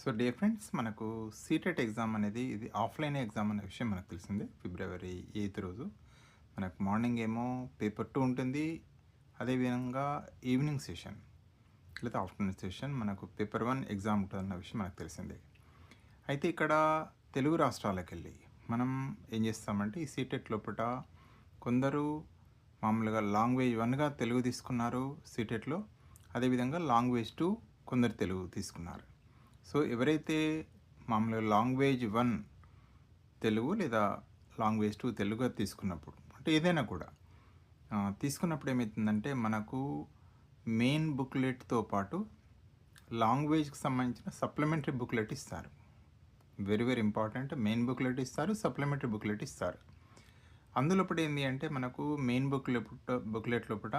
So day friends మనకు CTET exam అనేది ఇది ఆఫ్లైన్ ఎగ్జామ్ అనే విషయం మనకు తెలిసిందే. ఫిబ్రవరి ఎయిత్ రోజు. మనకు మార్నింగ్ ఏమో పేపర్ టూ ఉంటుంది. అదేవిధంగా ఈవినింగ్ సెషన్ లేదా ఆఫ్టర్నూన్ సెషన్ మనకు పేపర్ వన్ ఎగ్జామ్ ఉంటుందన్న విషయం మనకు తెలిసిందే. అయితే ఇక్కడ తెలుగు రాష్ట్రాలకు వెళ్ళి మనం ఏం చేస్తామంటే ఈ సీటెట్ లోపల కొందరు మామూలుగా లాంగ్వేజ్ వన్గా తెలుగు తీసుకున్నారు సీటెట్లో. అదేవిధంగా లాంగ్వేజ్ టూ కొందరు తెలుగు తీసుకున్నారు. సో ఎవరైతే మామూలుగా లాంగ్వేజ్ వన్ తెలుగు లేదా లాంగ్వేజ్ టూ తెలుగు తీసుకున్నప్పుడు అంటే ఏదైనా కూడా తీసుకున్నప్పుడు ఏమవుతుందంటే మనకు మెయిన్ బుక్లెట్తో పాటు లాంగ్వేజ్కి సంబంధించిన సప్లిమెంటరీ బుక్లెట్ ఇస్తారు. Very very important. Main booklet ఇస్తారు సప్లిమెంటరీ బుక్లెట్ ఇస్తారు. అందులో ఇప్పుడు ఏంటి అంటే మనకు మెయిన్ బుక్ బుక్లెట్ లోపల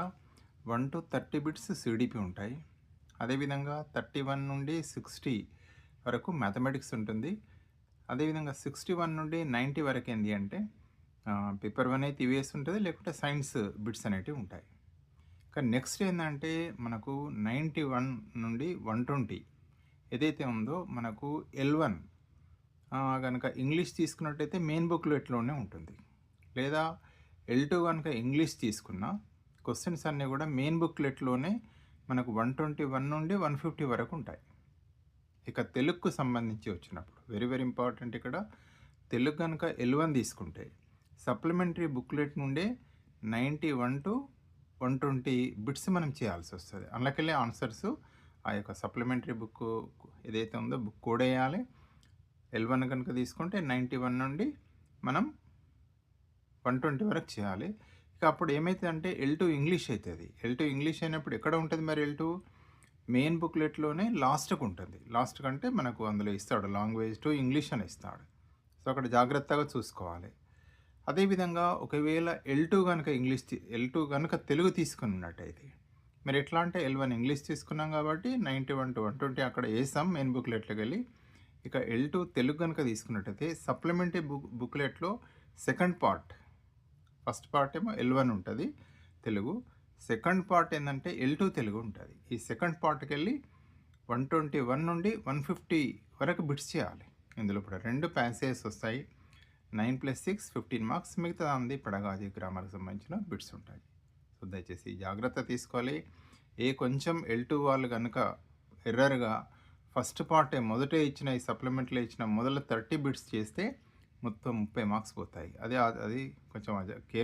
one to thirty bits CDP ఉంటాయి. అదేవిధంగా థర్టీ వన్ నుండి సిక్స్టీ వరకు మ్యాథమెటిక్స్ ఉంటుంది. అదేవిధంగా సిక్స్టీ వన్ నుండి నైంటీ వరకు ఏంటి అంటే పేపర్ వన్ అయితే ఇవేసి ఉంటుంది లేకుంటే సైన్స్ బిట్స్ అనేటివి ఉంటాయి. కానీ నెక్స్ట్ ఏంటంటే మనకు నైంటీ వన్ నుండి వన్ ట్వంటీ ఏదైతే ఉందో మనకు ఎల్ వన్ కనుక ఇంగ్లీష్ తీసుకున్నట్టయితే మెయిన్ బుక్లెట్లోనే ఉంటుంది. లేదా ఎల్ టూ కనుక ఇంగ్లీష్ తీసుకున్న క్వశ్చన్స్ అన్నీ కూడా మెయిన్ బుక్లెట్లోనే మనకు వన్ ట్వంటీ వన్ నుండి వన్ ఫిఫ్టీ వరకు ఉంటాయి. ఇక తెలుగుకు సంబంధించి వచ్చినప్పుడు వెరీ వెరీ ఇంపార్టెంట్ ఇక్కడ. తెలుగు కనుక ఎల్ వన్ తీసుకుంటే సప్లిమెంటరీ బుక్లెట్ నుండే ninety one to one twenty bits మనం చేయాల్సి వస్తుంది. అందులోకెళ్ళి ఆన్సర్స్ ఆ యొక్క సప్లిమెంటరీ బుక్ ఏదైతే ఉందో బుక్ కోడ్ వేయాలి. ఎల్ వన్ కనుక తీసుకుంటే నైంటీ వన్ నుండి మనం వన్ ట్వంటీ వరకు చేయాలి. ఇక అప్పుడు ఏమైతుంది అంటే ఎల్ టూ ఇంగ్లీష్ అవుతుంది ఎల్ టూ ఇంగ్లీష్ అయినప్పుడు ఎక్కడ ఉంటుంది మరి ఎల్ టూ మెయిన్ బుక్లెట్లోనే లాస్ట్కి ఉంటుంది. లాస్ట్ కంటే మనకు అందులో ఇస్తాడు. లాంగ్వేజ్ టు ఇంగ్లీష్ అని ఇస్తాడు. సో అక్కడ జాగ్రత్తగా చూసుకోవాలి. అదేవిధంగా ఒకవేళ ఎల్ టూ కనుక ఇంగ్లీష్ ఎల్ టూ కనుక తెలుగు తీసుకుని ఉన్నట్టయితే మరి ఎట్లా అంటే ఎల్ వన్ ఇంగ్లీష్ తీసుకున్నాం కాబట్టి ninety one to one twenty అక్కడ వేసాం మెయిన్ బుక్లెట్లోకి వెళ్ళి. ఇక ఎల్ టూ తెలుగు కనుక తీసుకున్నట్టయితే సప్లిమెంటరీ బుక్ బుక్లెట్లో సెకండ్ పార్ట్ ఫస్ట్ పార్ట్ ఏమో ఎల్ వన్ ఉంటుంది తెలుగు. సెకండ్ పార్ట్ ఏంటంటే ఎల్ టూ తెలుగు ఉంటుంది. ఈ సెకండ్ పార్ట్కి వెళ్ళి వన్ ట్వంటీ వన్ నుండి వన్ ఫిఫ్టీ వరకు బిట్స్ చేయాలి. ఇందులో ఇప్పుడు రెండు ప్యాసేజెస్ వస్తాయి. Nine plus six fifteen marks మిగతా అంది పడగాది గ్రామర్కి సంబంధించిన బిట్స్ ఉంటాయి. సో దయచేసి జాగ్రత్త తీసుకోవాలి. ఏ కొంచెం ఎల్ టూ వాళ్ళు కనుక ఎర్రర్గా ఫస్ట్ పార్టే మొదటే ఇచ్చిన ఈ సప్లిమెంట్లో ఇచ్చిన మొదల థర్టీ బిట్స్ చేస్తే మొత్తం ముప్పై మార్క్స్ పోతాయి. అదే అది కొంచెం కేర్